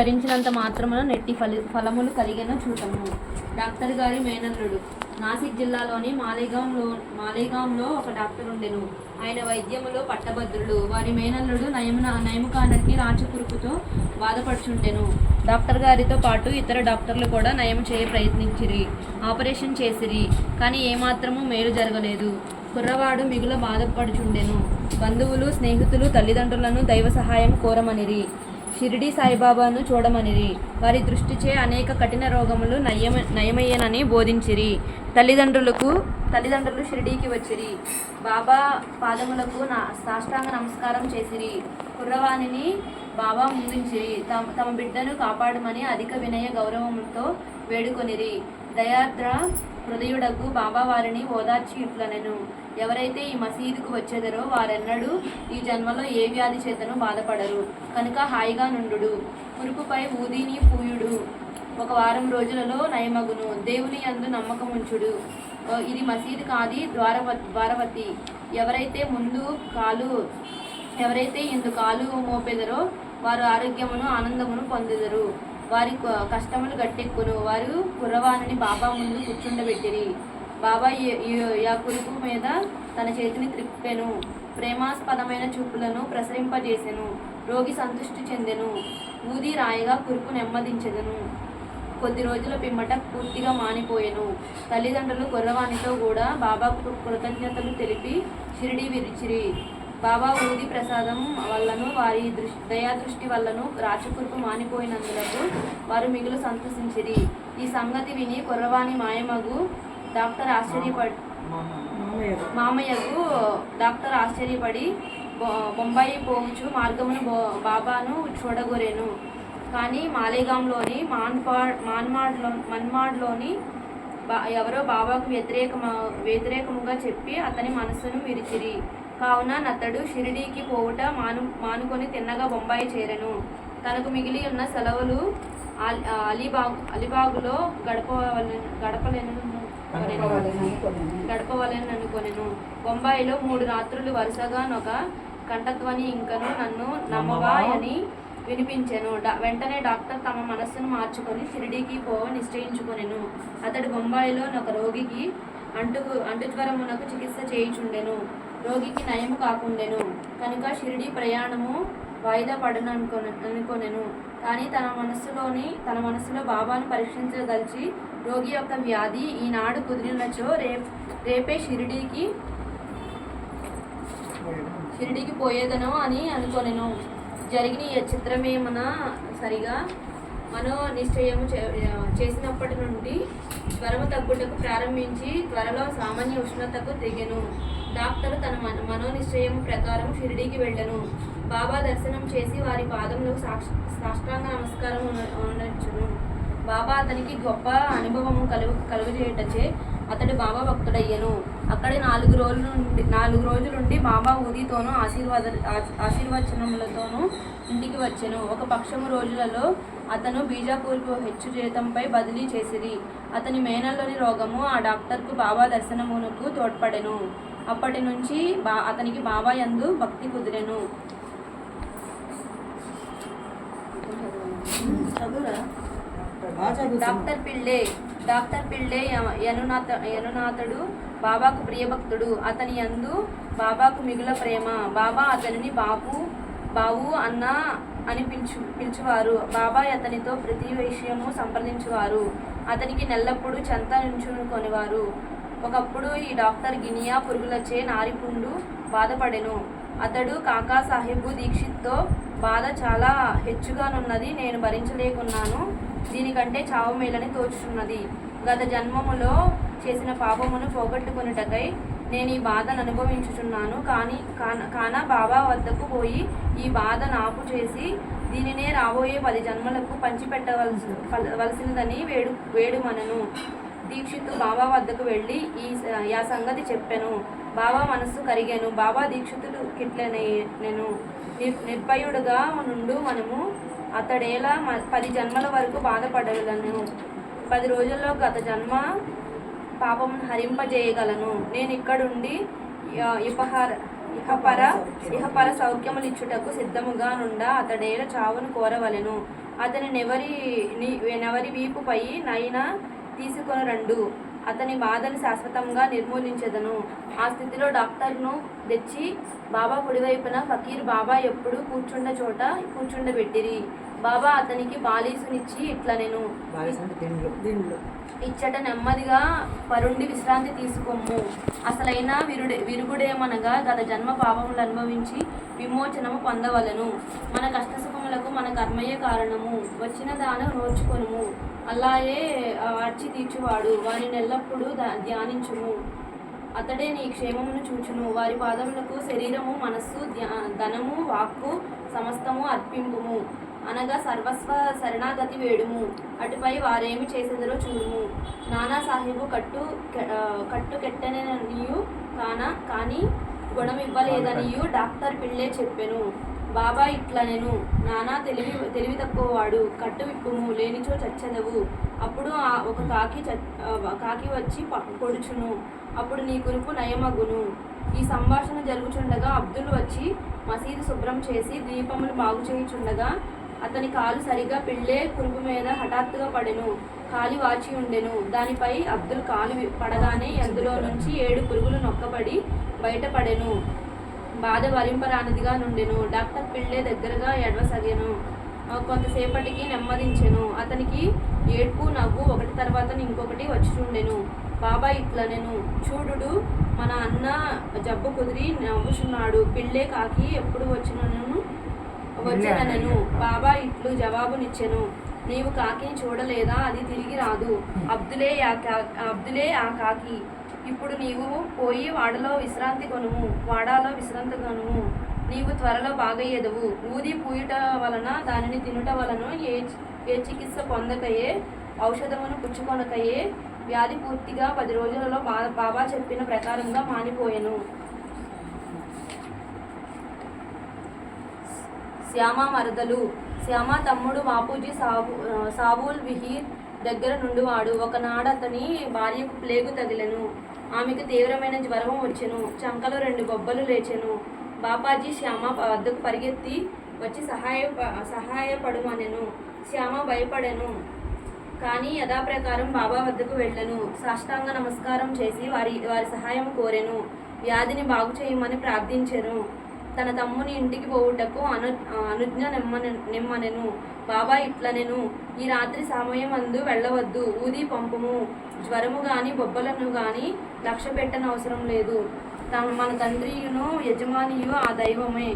ధరించినంత మాత్రమున నెట్టి ఫలి ఫలములు కలిగిన చూడము. డాక్టర్ గారి మేనల్లుడు. నాసిక్ జిల్లాలోని మాలేగాంలో మాలేగాంలో ఒక డాక్టర్ ఉండెను. ఆయన వైద్యములో పట్టభద్రుడు. వారి మేనల్లుడు నయమున నయముకానకి రాచకురుకుతో బాధపడుచుండెను. డాక్టర్ గారితో పాటు ఇతర డాక్టర్లు కూడా నయం చేయ ప్రయత్నించిరి. ఆపరేషన్ చేసిరి. కానీ ఏమాత్రము మేలు జరగలేదు. కుర్రవాడు మిగుల బాధపడుచుండెను. బంధువులు స్నేహితులు తల్లిదండ్రులను దైవ సహాయం కోరమనిరి. షిరిడి సాయిబాబాను చూడమనిరి. వారి దృష్టిచే అనేక కఠిన రోగములు నయమ నయమయ్యనని బోధించిరి. తల్లిదండ్రులకు తల్లిదండ్రులు షిరిడీకి వచ్చిరి. బాబా పాదములకు నా సాష్టాంగ నమస్కారం చేసిరి. కుర్రవాణిని బాబా ముందుంచిరి. తమ తమ బిడ్డను కాపాడమని అధిక వినయ గౌరవముతో వేడుకొనిరి. దయాద్ర హృదయుడకు బాబా వారిని ఓదార్చి ఇట్లనెను. ఎవరైతే ఈ మసీదుకు వచ్చేదరో వారెన్నడూ ఈ జన్మలో ఏ వ్యాధి చేతను బాధపడరు. కనుక హాయిగా నుండుడు. మురుపుపై ఊదిని పూయుడు. ఒక వారం రోజులలో నయమగును. దేవుని యందు నమ్మకం ఉంచుడు ఇది మసీదు కాది ద్వారవ ద్వారవతి. ఎవరైతే ముందు కాలు ఎవరైతే ఇందు కాలు మోపెదరో వారు ఆరోగ్యమును ఆనందమును పొందెదరు. వారి కష్టములు గట్టెక్కును. వారు కుర్రవాణిని బాబా ముందు కూర్చుండబెట్టిరి. బాబా యా కురుపు మీద తన చేతిని త్రిప్పెను. ప్రేమాస్పదమైన చూపులను ప్రసరింపజేసెను. రోగి సంతృష్టి చెందెను. ఊది రాయిగా కురుపు నెమ్మదించెదను. కొద్ది రోజుల పిమ్మట పూర్తిగా మానిపోయెను. తల్లిదండ్రులు కుర్రవాణితో కూడా బాబాకు కృతజ్ఞతలు తెలిపి షిరిడి విరిచిరి. బాబా ఊది ప్రసాదం వల్లను వారి దృష్టి దయాదృష్టి వల్లను రాచకురుపు మానిపోయినందులకు వారు మిగులు సంతసించిరి. ఈ సంగతి విని కుర్రవాణి మాయమగు డాక్టర్ ఆశ్చర్యపడి మామయ్యకు డాక్టర్ ఆశ్చర్యపడి బొ- బొంబాయి పోవచ్చు మార్గమును బాబాను చూడగోరేను. కానీ మాలేగాంలోని మాన్పాడ్ మాన్మాడ్లో మన్మాడ్లోని బా ఎవరో బాబాకు వ్యతిరేకమ వ్యతిరేకముగా చెప్పి అతని మనస్సును విరిచిరి. కావున అతడు షిరిడీకి పోవుట మాను మానుకొని తిన్నగా బొంబాయి చేరెను. తనకు మిగిలి ఉన్న సెలవులు అల్- అలీబాగ్ అలీబాగులో గడపవలెను గడపలేను గడపవలని అనుకొనెను బొంబాయిలో మూడు రాత్రులు వరుసగా నొక కంఠధ్వని ఇంకను నన్ను నమ్మవా అని వినిపించెను. వెంటనే డాక్టర్ తమ మనస్సును మార్చుకొని షిరిడీకి పోవ నిశ్చయించుకొనెను. అతడు బొంబాయిలో ఒక రోగికి అంటు అంటుజ్వరమునకు చికిత్స చేయుచుండెను. రోగికి నయము కాకుండెను. కనుక షిరిడి ప్రయాణము వాయిదా పడను అనుకోనెను. కానీ తన మనస్సులోని తన మనస్సులో బాబాను పరీక్షించదలిచి రోగి యొక్క వ్యాధి ఈనాడు కుదిరినచో రేప్ రేపే షిరిడీకి షిరిడీకి పోయేదను అని అనుకోనెను. జరిగిన ఈ చిత్రమేమన సరిగా? మనో నిశ్చయము చే- చేసినప్పటి నుండి జ్వరము తగ్గుటకు ప్రారంభించి త్వరలో సామాన్య ఉష్ణతకు దిగెను. డాక్టర్ తన మన మనోనిశ్చయం ప్రకారం షిరిడీకి వెళ్ళను. బాబా దర్శనం చేసి వారి పాదములకు సాక్ష సాష్టాంగ నమస్కారం ఉండొచ్చును బాబా అతనికి గొప్ప అనుభవము కలుగు కలుగజేయటచే అతడు బాబా భక్తుడయ్యను. అక్కడి నాలుగు రోజుల నుండి నాలుగు రోజులుండి బాబా ఊదితోనూ ఆశీర్వాద ఆశ- ఆశీర్వచనములతోనూ ఇంటికి వచ్చెను. ఒక పక్షము రోజులలో అతను బీజాపూర్కు హెచ్చు జీతంపై బదిలీ చేసిరి. అతని మేనల్లోని రోగము ఆ డాక్టర్కు బాబా దర్శనమునకు తోడ్పడెను. అప్పటి నుంచి బా అతనికి బాబా యందు భక్తి కుదిరెను. డాక్టర్ పిళ్ళే డాక్టర్ పిళ్ళే యనునాథ యనునాథుడు బాబాకు ప్రియభక్తుడు. అతని యందు బాబాకు మిగుల ప్రేమ. బాబా అతనిని బాబు బావు అన్న అని పిలుచు పిలుచువారు. బాబా అతనితో ప్రతి విషయము సంప్రదించువారు. అతనికి నెల్లప్పుడు చెంత నుంచుకొనివారు. ఒకప్పుడు ఈ డాక్టర్ గినియా పురుగులచే నారిపుండు బాధపడెను. అతడు కాకా సాహెబు దీక్షిత్తో బాధ చాలా హెచ్చుగానున్నది. నేను భరించలేకున్నాను. దీనికంటే చావు మేలని తోచుతున్నది గత జన్మములో చేసిన పాపమును పోగొట్టుకొనుటకై నేను ఈ బాధను అనుభవించుచున్నాను. కానీ కాన కాన బాబా వద్దకు పోయి ఈ బాధ నాపు చేసి దీనినే రాబోయే పది జన్మలకు పంచిపెట్టవలసి వలసినదని వేడు వేడుమనను. దీక్షిత్ బాబా వద్దకు వెళ్ళి ఈ ఆ సంగతి చెప్పాను. బాబా మనస్సు కరిగాను. బాబా దీక్షితుడు కిట్లనే నేను నిర్ నిర్భయుడుగా నుండు మనము అతడేలా మ- పది జన్మల వరకు బాధపడగలను. పది రోజుల్లో గత జన్మ పాపమును హరింపజేయగలను. నేను ఇక్కడుండి ఇపహార ఇహపర ఇహపర సౌఖ్యములు ఇచ్చుటకు సిద్ధముగా నుండా అతడేల చావును కోరవలెను. అతని నెవరి నెవరి వీపుపై నైనా తీసుకొని రండు అతని బాధను శాశ్వతంగా నిర్మూలించెదను. ఆ స్థితిలో డాక్టర్ను తెచ్చి బాబా కుడివైపున ఫకీర్ బాబా ఎప్పుడు కూర్చుండ చోట కూర్చుండబెట్టిరి. బాబా అతనికి బాలీసునిచ్చి ఇట్లా నేను ఇచ్చట నెమ్మదిగా పరుండి విశ్రాంతి తీసుకోము అసలైన విరుడే విరుగుడేమనగా గత జన్మ పాపములు అనుభవించి విమోచనము పొందవలెను. మన కష్టసుఖములకు మన కర్మయ్యే కారణము. వచ్చిన దాన నోర్చుకొనుము అలాగే అర్చి తీర్చువాడు. వారిని ఎల్లప్పుడూ ధ్యానించుము. అతడే నీ క్షేమమును చూచును. వారి పాదములకు శరీరము మనస్సు ధ్యా- ధనము వాక్కు సమస్తము అర్పింపుము. అనగా సర్వస్వ శరణాగతి వేడుము. అటుపై వారేమి చేసేదరో చూడుము. నానా సాహెబు కట్టు కట్టు కెట్టననియు కాన కానీ గుణం ఇవ్వలేదనియు డాక్టర్ పిళ్ళే చెప్పెను. బాబా ఇట్లా నేను. నానా తెలివి తెలివి తక్కువవాడు కట్టు విప్పుము లేనిచో చచ్చదవు. అప్పుడు ఆ ఒక కాకి చ కాకి వచ్చి పొడుచును. అప్పుడు నీ కురుపు నయమగును. ఈ సంభాషణ జరుగుచుండగా అబ్దుల్ వచ్చి మసీదు శుభ్రం చేసి దీపములు బాగు చేయుచుండగా అతని కాలు సరిగా పిళ్ళే కురుపు మీద హఠాత్తుగా పడెను. కాలి వాచి ఉండెను. దానిపై అబ్దుల్ కాలు పడగానే అందులో నుంచి ఏడు పురుగులు నొక్కబడి బయటపడెను బాధ భరింపరానిదిగా నుండెను. డాక్టర్ పిళ్ళే దగ్గరగా ఎడవసాగాను కొంతసేపటికి నెమ్మదించెను. అతనికి ఏడ్పు నవ్వు ఒకటి తర్వాత ఇంకొకటి వచ్చుచుండెను. బాబా ఇట్లా నేను చూడుడు మన అన్న జబ్బు కుదిరి నవ్వుచున్నాడు. పిళ్ళే కాకి ఎప్పుడు వచ్చినను? వచ్చినను బాబా ఇట్లు జవాబునిచ్చెను. నీవు కాకిని చూడలేదా? అది తిరిగి రాదు. అబ్దులే ఆ అబ్దులే ఆ కాకి. ఇప్పుడు నీవు పోయి వాడలో విశ్రాంతి కొనుము వాడాలో విశ్రాంతి కొనుము. నీవు త్వరలో బాగయ్యేదవు. ఊది పూయుట వలన దానిని తినుట వలన ఏ ఏ చికిత్స పొందకయే ఔషధమును పుచ్చుకొనకయే వ్యాధి పూర్తిగా పది రోజులలో బా బాబా చెప్పిన ప్రకారంగా మానిపోయాను. శ్యామ మరదలు. శ్యామ తమ్ముడు బాపూజీ సాబు సాబూల్ విహీర్ దగ్గర నుండి వాడు ఒకనాడు అతని భార్యకు ప్లేగు తగిలను. ఆమెకు తీవ్రమైన జ్వరం వచ్చెను. చంకలో రెండు బొబ్బలు లేచెను. బాపాజీ శ్యామ వద్దకు పరిగెత్తి వచ్చి సహాయ సహాయపడుమనెను. శ్యామ భయపడెను. కానీ యథాప్రకారం బాబా వద్దకు వెళ్ళెను. సాష్టాంగ నమస్కారం చేసి వారి వారి సహాయం కోరెను. వ్యాధిని బాగు చేయమని ప్రార్థించెను. తన తమ్ముని ఇంటికి పోవుటకు అను అనుజ్ఞ నెమ్మనె నెమ్మనెను. బాబా ఇట్లనెను. ఈ రాత్రి సమయం అందు వెళ్ళవద్దు. ఊది పంపము. జ్వరము గాని బొబ్బలను గాని లక్ష్య పెట్టనవసరం లేదు. తన మన తండ్రియును యజమానియు ఆ దైవమే.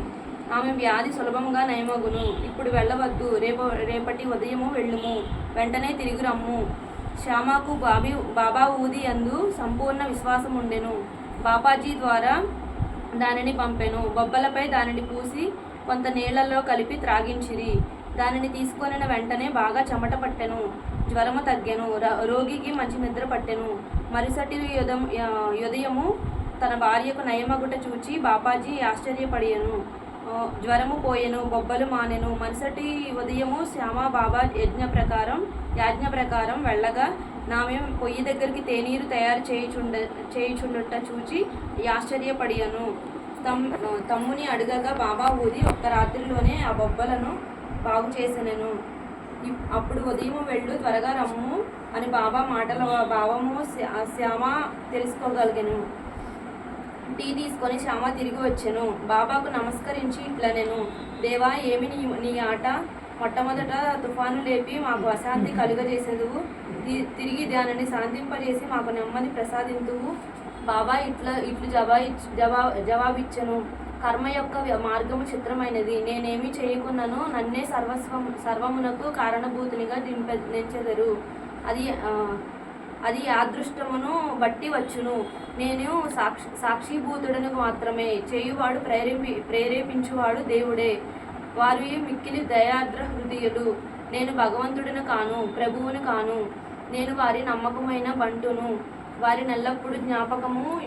ఆమె వ్యాధి సులభంగా నయమగును. ఇప్పుడు వెళ్ళవద్దు. రేపు రేపటి ఉదయము వెళ్ళుము. వెంటనే తిరిగి రమ్ము. శ్యామకు బాబీ బాబా ఊది అందు సంపూర్ణ విశ్వాసం ఉండెను బాపాజీ ద్వారా దానిని పంపెను. బొబ్బలపై దానిని పూసి కొంత నీళ్ళలో కలిపి త్రాగించిరి. దానిని తీసుకొనిన వెంటనే బాగా చెమట పట్టెను. జ్వరము తగ్గెను. ర- రోగికి మంచి నిద్ర పట్టెను. మరుసటి యుదం ఉదయము తన భార్యకు నయమగుట చూచి బాపాజీ ఆశ్చర్యపడియను. జ్వరము పోయెను బొబ్బలు మానెను. మరుసటి ఉదయము శ్యామ బాబా యజ్ఞ ప్రకారం యాజ్ఞ ప్రకారం వెళ్ళగా నామేం పొయ్యి దగ్గరికి తేనీరు తయారు చేయుచుండ చేయుచుండుట చూచి ఆశ్చర్యపడియను. తమ్ తమ్ముని అడగగా బాబా ఊది ఒక్క రాత్రిలోనే ఆ బొబ్బలను బాగు చేసినను. ఇప్- అప్పుడు ఉదయం వెళ్ళు త్వరగా రమ్ము అని బాబా మాటల భావము శ్యా- శ్యామ తెలుసుకోగలిగాను. టీ తీసుకొని శ్యామ తిరిగి వచ్చాను. బాబాకు నమస్కరించి ఇట్లా నేను దేవా ఏమి నీ నీ ఆట? మొట్టమొదట తుఫాను లేపి మాకు అశాంతి కలుగజేసేందుకు తిరిగి దానిని శాంతింపజేసి మాకు నెమ్మది ప్రసాదింతువు బాబా ఇట్లా ఇట్లు జవా జవా జవాబిచ్చను. కర్మ యొక్క మార్గము చిత్రమైనది నేనేమి చేయకున్నానో నన్నే సర్వస్వం సర్వమునకు కారణభూతునిగా దింప అది అది అదృష్టమును బట్టి వచ్చును. నేను సాక్షి సాక్షిభూతుడను మాత్రమే. చేయువాడు ప్రేరేపి ప్రేరేపించువాడు దేవుడే. వారు మిక్కిలి దయాద్ర హృదయులు. నేను భగవంతుడిని కాను ప్రభువును కాను. నేను వారి నమ్మకమైన బంటును. వారి నెల్లప్పుడు జ్ఞాపకము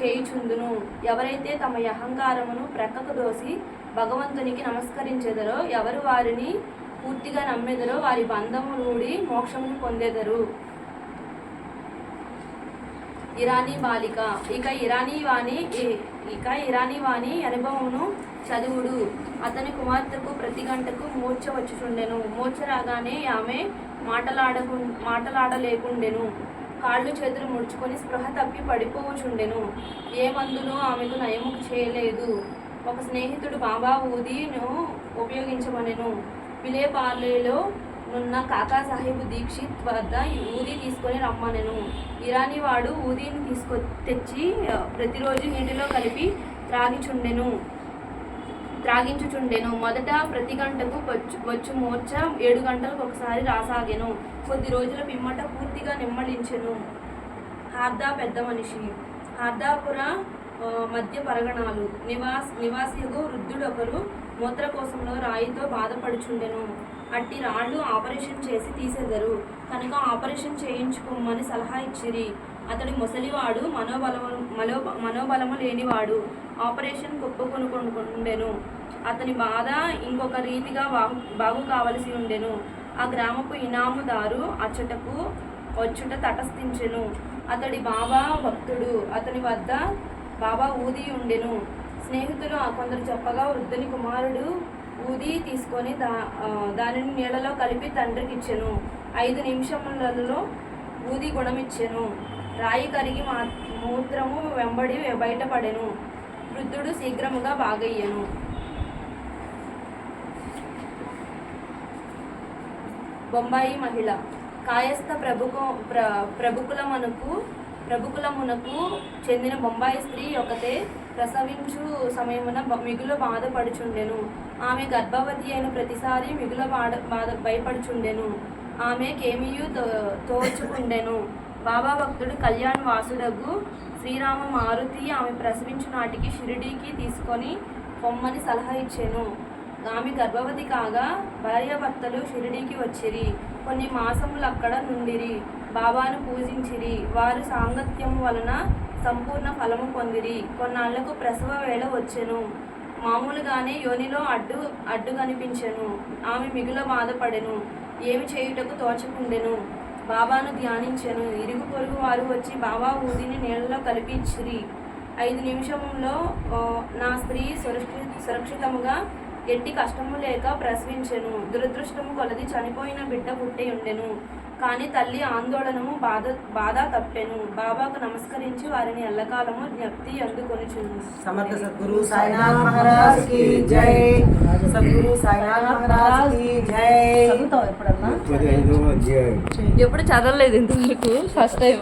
చేయుచుందును. ఎవరైతే తమ అహంకారమును ప్రక్కకు దోసి భగవంతునికి నమస్కరించెదరో ఎవరు వారిని పూర్తిగా నమ్మెదరో వారి బంధము నుండి మోక్షమును పొందెదరు. ఇరానీ బాలిక. ఇక ఇరానీ వాణి ఇక ఇరానీ వాణి అనుభవమును చదువుడు. అతని కుమార్తెకు ప్రతి గంటకు మూర్ఛ వచ్చుచుండెను. మూర్ఛ రాగానే ఆమె మాటలాడకు మాటలాడలేకుండెను. కాళ్ళు చేతులు ముడుచుకొని స్పృహ తప్పి పడిపోవచుండెను ఏ మందును ఆమెకు నయము చేయలేదు. ఒక స్నేహితుడు బాబా ఊదిను ఉపయోగించమనెను. విలేపార్లేలో నున్న కాకా సాహెబ్ దీక్షిత్ వద్ద ఊది తీసుకొని రమ్మనెను. ఇరానీ వాడు ఊదిని తీసుకొ తెచ్చి ప్రతిరోజు నీటిలో కలిపి త్రాగిచుండెను. త్రాగించుచుండెను. మొదట ప్రతి గంటకు వచ్చు వచ్చు మోర్చ ఏడు గంటలకు ఒకసారి రాసాగెను. కొద్ది రోజుల పిమ్మట పూర్తిగా నిమ్మళించెను హార్దా పెద్ద మనిషి. హార్దాపుర మధ్య పరగణాలు. నివాస్ నివాసియగు వృద్ధుడొకరు మూత్రకోశంలో రాయితో బాధపడుచుండెను. అట్టి రాళ్ళు ఆపరేషన్ చేసి తీసేదరు. కనుక ఆపరేషన్ చేయించుకోమని సలహా ఇచ్చిరి. అతడి ముసలివాడు మనోబలము మనో మనోబలము లేనివాడు. ఆపరేషన్ గొప్పకొనుకుండెను అతని బాధ ఇంకొక రీతిగా బాగు బాగు కావలసి ఉండెను. ఆ గ్రామపు ఇనాముదారు అచ్చటకు వచ్చుట తటస్థించెను. అతడి బాబా భక్తుడు. అతని వద్ద బాబా ఊది ఉండెను స్నేహితులు కొందరు చెప్పగా వృద్ధుని కుమారుడు ఊది తీసుకొని దా దానిని నీళ్ళలో కలిపి తండ్రికి ఇచ్చెను. ఐదు నిమిషములలో ఊది గుణమిచ్చెను. రాయి కరిగి మా మూత్రము వెంబడి బయటపడెను. వృద్ధుడు శీఘ్రముగా బాగయ్యెను. బొంబాయి మహిళ. కాయస్థ ప్రభుకు ప్ర ప్రభుకులమునకు ప్రభుకులమునకు చెందిన బొంబాయి స్త్రీ ఒకతే ప్రసవించు సమయమున మిగులు బాధపడుచుండెను. ఆమె గర్భవతి అయిన ప్రతిసారి మిగులు బాధ బాధ భయపడుచుండెను. ఆమె తో తోచుకుండెను. బాబా భక్తుడు కళ్యాణ్ వాసుడగు శ్రీరామ మారుతి ఆమె ప్రసవించు నాటికి షిరిడీకి తీసుకొని పొమ్మని సలహా ఇచ్చాను. ఆమె గర్భవతి కాగా భార్యాభర్తలు షిరిడీకి వచ్చిరి. కొన్ని మాసములు అక్కడ నుండిరి. బాబాను పూజించిరి. వారు సాంగత్యం వలన సంపూర్ణ ఫలము పొందిరి. కొన్నాళ్ళకు ప్రసవ వేళ వచ్చెను. మామూలుగానే యోనిలో అడ్డు అడ్డు కనిపించెను. ఆమె మిగుల బాధపడెను. ఏమి చేయుటకు తోచకుండెను. బాబాను ధ్యానించెను. ఇరుగు పొరుగు వారు వచ్చి బాబా ఊదిని నీళ్ళలో కలిపి ఇచ్చిరి ఐదు నిమిషంలో నా స్త్రీ సురక్షి సురక్షితముగా ఎట్టి కష్టము లేక ప్రశ్నించెను. దురదృష్టము కొలది చనిపోయిన బిడ్డ పుట్టి ఉండెను. కానీ తల్లి ఆందోళనము బాధ బాధ తప్పెను. బాబాకు నమస్కరించి వారిని ఎల్లకాలము జ్ఞప్తి అందుకొని సమర్థ సద్గురు సాయినాథ్ మహారాజ్కి జై. సద్గురు సాయినాథ్ మహారాజ్కి జై. ఎప్పుడన్నా? ఎప్పుడు చదవలేదు ఇంతవరకు. First time